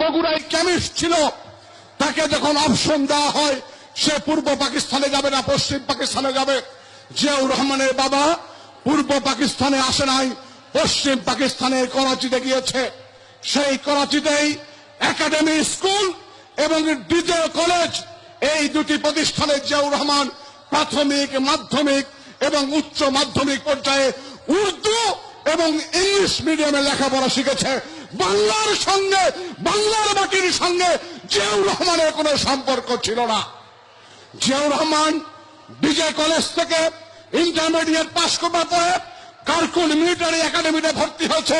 বগুড়ায় কেমিস্ট ছিল। তাকে যখন অপশন দেওয়া হয়, সে পূর্ব পাকিস্তানে যাবে না, পশ্চিম পাকিস্তানে যাবে। জিয়াউর রহমানের বাবা পূর্ব পাকিস্তানে আসে নাই, পশ্চিম পাকিস্তানের করাচিতে গিয়েছে। সেই করাচিতেই একাডেমি স্কুল এবং ডিজে কলেজ এই দুটি প্রতিষ্ঠানে জিয়াউর রহমান প্রাথমিক, মাধ্যমিক এবং উচ্চ মাধ্যমিক পর্যায়ে উর্দু এবং ইংলিশ মিডিয়ামে লেখাপড়া শিখেছে। বাংলার সঙ্গে, বাংলার মাটির সঙ্গে জিয়াউর রহমানের কোনো সম্পর্ক ছিল না। জিয়াউর রহমান বিজয় কলেজ থেকে ইন্টারমিডিয়েট পাশ করার পরে কারকুন মিলিটারি একাডেমিতে ভর্তি হয়েছে।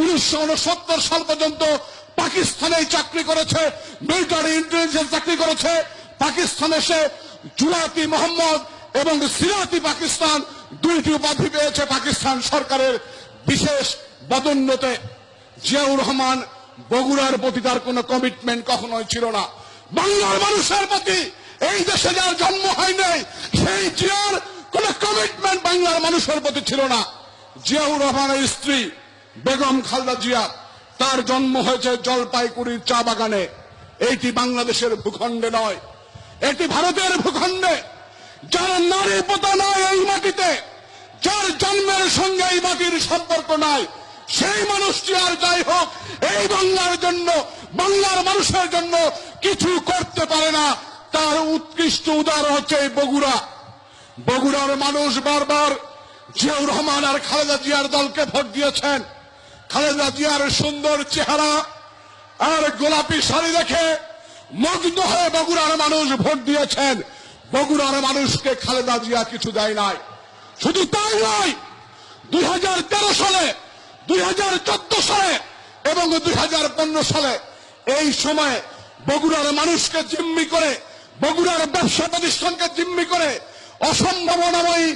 উনিশশো উনসত্তর সাল পর্যন্ত পাকিস্তানে চাকরি করেছে, মিলিটারি ইন্টেলিজেন্স চাকরি করেছে। পাকিস্তানে সে জুলাতি মোহাম্মদ এবং সিরাতি পাকিস্তান দুইটি উপাধি পেয়েছে পাকিস্তান সরকারের বিশেষ পদোন্নতে জিয়াউর রহমান বগুড়ার প্রতি তার কোন কমিটমেন্ট কখনোই ছিল না। বাংলার মানুষের প্রতি এই দেশে যার জন্ম হয় নাই, সেই জিয়ার কোন কমিটমেন্ট বাংলার মানুষের প্রতি ছিল না। জিয়াউর রহমানের স্ত্রী বেগম খালদা জিয়া, তার জন্ম হয়েছে জলপাইগুড়ির চা বাগানে। এইটি বাংলাদেশের ভূখণ্ডে নয়, এটি ভারতের ভূখণ্ডে। যার নারী পোতা নয় এই মাটিতে, যার জন্মের সঙ্গে এই মাটির সম্পর্ক নাই সেই মানুষটি আর যাই হোক, এই বাংলার জন্য, বাংলার মানুষের জন্য কিছু করতে পারে না। তার উৎকৃষ্ট উদাহরণ হচ্ছে বগুড়া। বগুড়ার মানুষ বারবার জিয়াউর রহমান আর খালেদা জিয়ার দলকে ভোট দিয়েছেন। খালেদা জিয়ার সুন্দর চেহারা আর গোলাপি শাড়ি দেখে মুগ্ধ হয়ে বগুড়ার মানুষ ভোট দিয়েছেন। বগুড়ার মানুষকে খালেদা জিয়া কিছু দেয় নাই। শুধু তাই নয়, দুই সালে দুই হাজার চোদ্দ সালে এবং দুই হাজার পনেরো সালে এই সময়ে বগুড়ার মানুষকে জিম্মি করে, বগুড়ার ব্যবসা প্রতিষ্ঠানকে জিম্মি করে অসম্ভাবনাময়ী,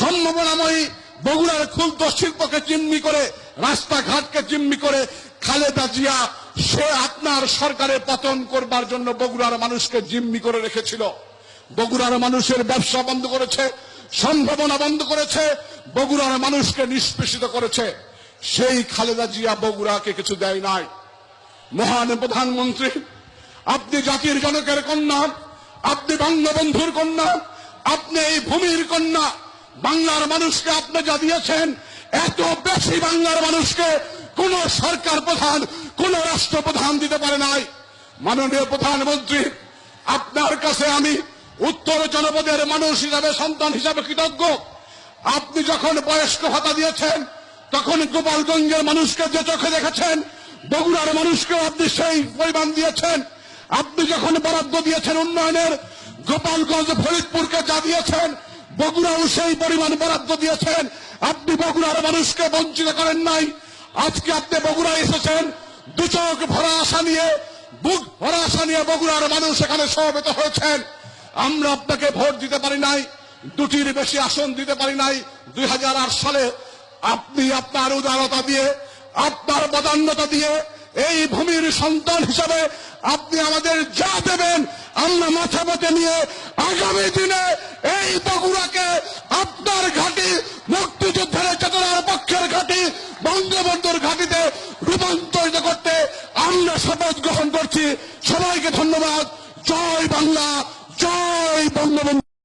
সম্ভাবনাময়ী বগুড়ার ক্ষুদ্র শিল্পকে জিম্মি করে, রাস্তাঘাটকে জিম্মি করে খালেদা জিয়া, সে আপনার সরকারের পতন করবার জন্য বগুড়ার মানুষকে জিম্মি করে রেখেছিল। বগুড়ার মানুষের ব্যবসা বন্ধ করেছে, সম্ভাবনা বন্ধ করেছে, বগুড়ার মানুষকে নিষ্পেষিত করেছে। সেই খালেদা জিয়া বগুড়াকে কিছু দেয় নাই। মহান প্রধানমন্ত্রী, আপনি জাতির জনকের কন্যা, আপনি বঙ্গবন্ধুর কন্যা, আপনি এই ভূমির কন্যা, বাংলার মানুষকে আপনি যা দিয়েছেন, এত বেশি বাংলার মানুষকে কোন সরকার প্রধান, কোন রাষ্ট্রপ্রধান দিতে পারে নাই। মাননীয় প্রধানমন্ত্রী, আপনার কাছে আমি উত্তর জনপদের মানুষ হিসাবে, সন্তান হিসাবে কৃতজ্ঞ। আপনি যখন বয়স্ক ভাতা দিয়েছেন তখন গোপালগঞ্জের মানুষকে যে চোখে দেখেছেন, বগুড়ার মানুষকে আপনি সেই পরিমাণ দিয়েছেন। আপনি যখন বরাদ্দ দিয়েছেন উন্নয়নের, গোপালগঞ্জ ফরিদপুরকে যা দিয়েছেন, বগুড়াও সেই পরিমাণ বরাদ্দ দিয়েছেন। আপনি বগুড়ার মানুষকে বঞ্চিত করেন নাই। আজকে আপনি বগুড়া এসেছেন, দু চোখ ভরা আশা নিয়ে, বুক ভরা আশা নিয়ে বগুড়ার মানুষ এখানে সমবেত হয়েছেন। আমরা আপনাকে ভোট দিতে পারি নাই, দুটির বেশি আসন দিতে পারি নাই। দুই হাজার আট সালে আপনি আপনার উদারতা দিয়ে, আপনার বদান্যতা দিয়ে এই ভূমির সন্তান হিসাবে আপনি আমাদের যা দেবেন, আমরা মাথা পেতে নিয়ে আগামী দিনে এই বগুড়াকে আপনার ঘাটি, মুক্তিযুদ্ধের চেতনার পক্ষের ঘাটি, বঙ্গবন্ধুর ঘাটিতে রূপান্তরিত করতে আমরা শপথ গ্রহণ করছি। সবাইকে ধন্যবাদ। জয় বাংলা, জয় বঙ্গবন্ধু।